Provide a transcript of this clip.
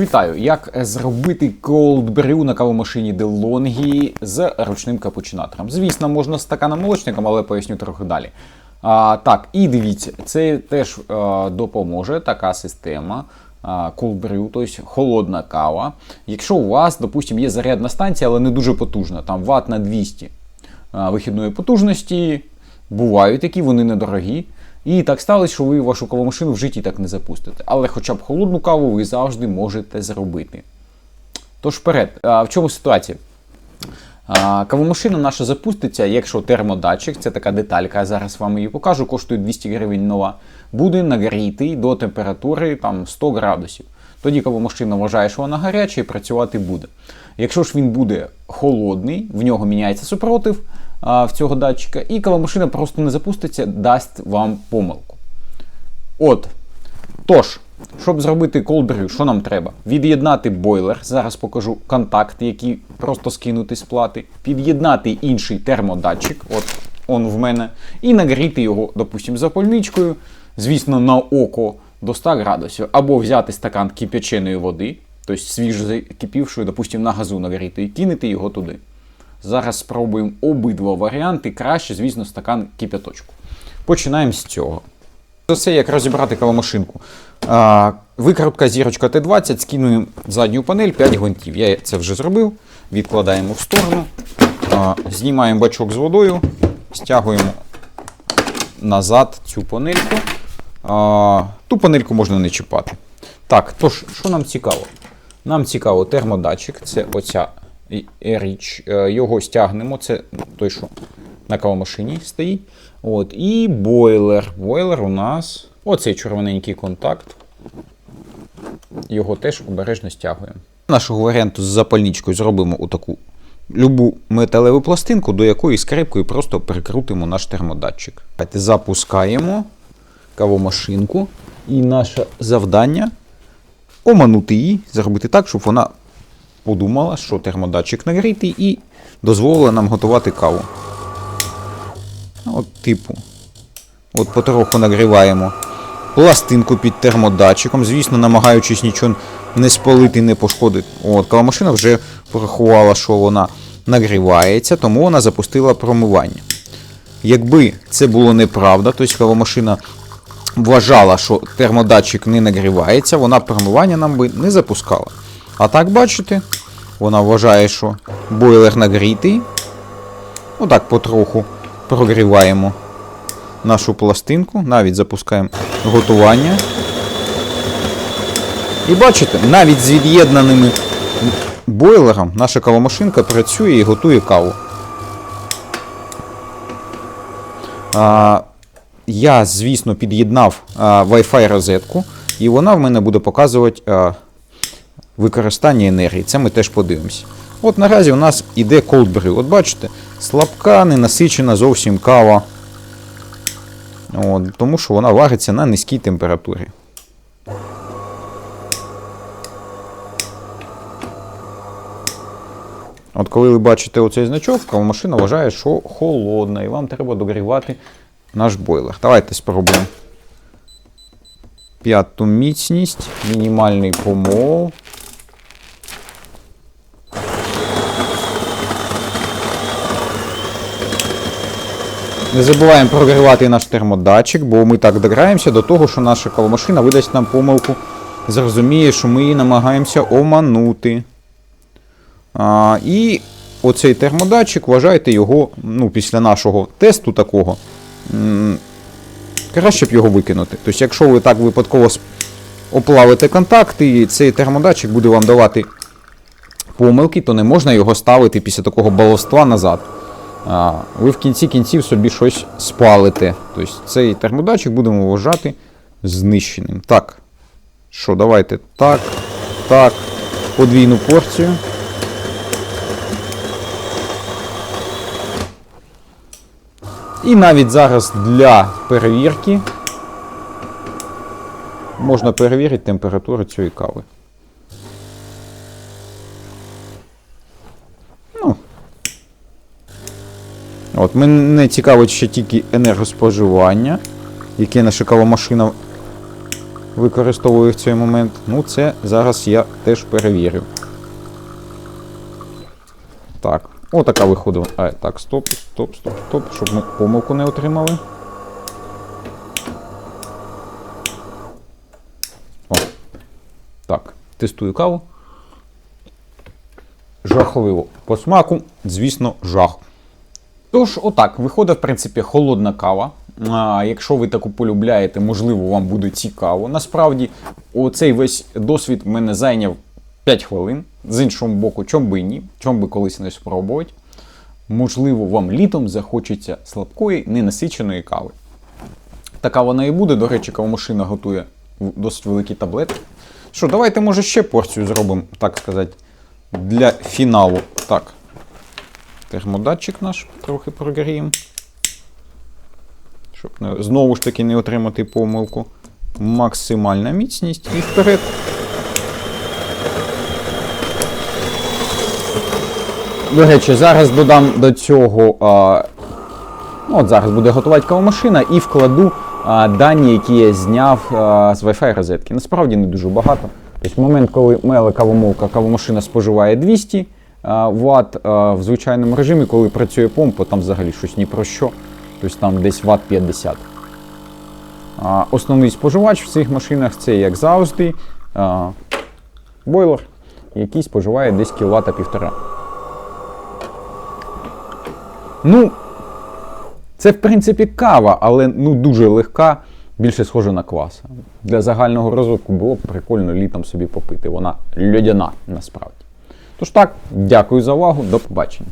Вітаю! Як зробити cold brew на кавомашині DeLonghi з ручним капучинатором? Звісно, можна з стаканом молочником, але поясню трохи далі. А, так, і дивіться, це теж а, допоможе така система. а, Cold brew, тобто холодна кава. Якщо у вас, допустимо, є зарядна станція, але не дуже потужна, там ват на 200 а, вихідної потужності, бувають такі, вони недорогі. І так сталося, що ви вашу кавомашину в житті так не запустите. Але хоча б холодну каву ви завжди можете зробити. Тож вперед, а, в чому ситуація? Кавомашина наша запуститься, якщо термодатчик, це така деталька, я зараз вам її покажу, коштує 200 гривень нова, буде нагрітий до температури там, 100 градусів. Тоді кавомашина вважає, що вона гаряча і працювати буде. Якщо ж він буде холодний, в нього міняється супротив в цього датчика, і кавомашина просто не запуститься, дасть вам помилку. От. Тож, щоб зробити cold що нам треба? Від'єднати бойлер. Зараз покажу контакт, який просто скинути з плати. Під'єднати інший термодатчик, от он в мене, і нагріти його, допустимо, запальничкою, звісно, на око до 100 градусів. Або взяти стакан кип'яченої води, тобто свіжо закипівшої, допустимо, на газу нагріти, і кинути його туди. Зараз спробуємо обидва варіанти. Краще, звісно, стакан кип'яточку. Починаємо з цього. За все, як розібрати кавомашинку. Викрутка зірочка Т20, скинуємо задню панель 5 гвинтів. Я це вже зробив. Відкладаємо в сторону. Знімаємо бачок з водою, стягуємо назад цю панельку. Ту панельку можна не чіпати. Так, тож, що нам цікаво? Нам цікаво термодатчик, це оця річ. Е, Його стягнемо, це той, що на кавомашині стоїть. От, і бойлер. Бойлер у нас оцей червоненький контакт. Його теж обережно стягуємо. Нашого варіанту з запальничкою зробимо отаку любу металеву пластинку, до якої скрипкою просто прикрутимо наш термодатчик. Запускаємо кавомашинку. І наше завдання оманути її, зробити так, щоб вона подумала, що термодатчик нагрітий, і дозволила нам готувати каву. От, типу, от потроху нагріваємо пластинку під термодатчиком, звісно, намагаючись нічого не спалити, не пошкодити. От, кавомашина вже порахувала, що вона нагрівається, тому вона запустила промивання. Якби це було неправда, тобто кавомашина вважала, що термодатчик не нагрівається, вона промивання нам би не запускала. А так, бачите, вона вважає, що бойлер нагрітий. Отак потроху прогріваємо нашу пластинку, навіть запускаємо готування. І бачите, навіть з від'єднаними бойлером наша кавомашинка працює і готує каву. А, я, звісно, під'єднав Wi-Fi розетку, і вона в мене буде показувати а, використання енергії. Це ми теж подивимося. От наразі у нас іде brew. От бачите, слабка, ненасичена зовсім кава. От, тому що вона вариться на низькій температурі. От коли ви бачите оцей значок, кавомашина вважає, що холодна, і вам треба догрівати наш бойлер. Давайте спробуємо. П'яту міцність, мінімальний помол. Не забуваємо прогрівати наш термодатчик, бо ми так дограємося до того, що наша кавомашина видасть нам помилку. Зрозуміє, що ми її намагаємося оманути. А, і оцей термодатчик, вважайте його, ну, після нашого тесту такого, краще б його викинути. Тобто, якщо ви так випадково оплавите контакти, і цей термодатчик буде вам давати помилки, то не можна його ставити після такого баловства назад. Ви в кінці кінців собі щось спалите. Тобто цей термодатчик будемо вважати знищеним. Так. Що, давайте так, так, подвійну порцію. І навіть зараз для перевірки можна перевірити температуру цієї кави. От, мене цікавить ще тільки енергоспоживання, яке наша кавомашина використовую в цей момент. Ну, це зараз я теж перевірю. Так, отака виходила. А, так, стоп, стоп, стоп, стоп, щоб ми помилку не отримали. О. Так, тестую каву. Жахливо. По смаку, звісно, жах. Тож, отак, виходить, в принципі, холодна кава. А, якщо ви таку полюбляєте, можливо, вам буде цікаво. Насправді, оцей весь досвід мене зайняв 5 хвилин. З іншого боку, чом би і ні, чом би колись не спробувати. Можливо, вам літом захочеться слабкої, ненасиченої кави. Така вона і буде. До речі, кавомашина готує досить великі таблетки. Що, давайте, може, ще порцію зробимо, так сказати, для фіналу. Так. Термодатчик наш трохи прогріємо. Щоб не, знову ж таки не отримати помилку. Максимальна міцність і вперед. До речі, зараз додам до цього. А, ну, от зараз буде готувати кавомашина і вкладу а, дані, які я зняв а, з Wi-Fi розетки. Насправді не дуже багато. Тобто, момент, коли мела кавомолка, кавомашина споживає 200 а, Вт в звичайному режимі, коли працює помпа, там взагалі щось ні про що. Тобто там десь Вт 50. Основний споживач в цих машинах це, як завжди, бойлер, який споживає десь кіловата півтора. Ну, це, в принципі, кава, але ну, дуже легка, більше схожа на квас. Для загального розвитку було б прикольно літом собі попити. Вона льодяна насправді. Тож так, дякую за увагу, до побачення.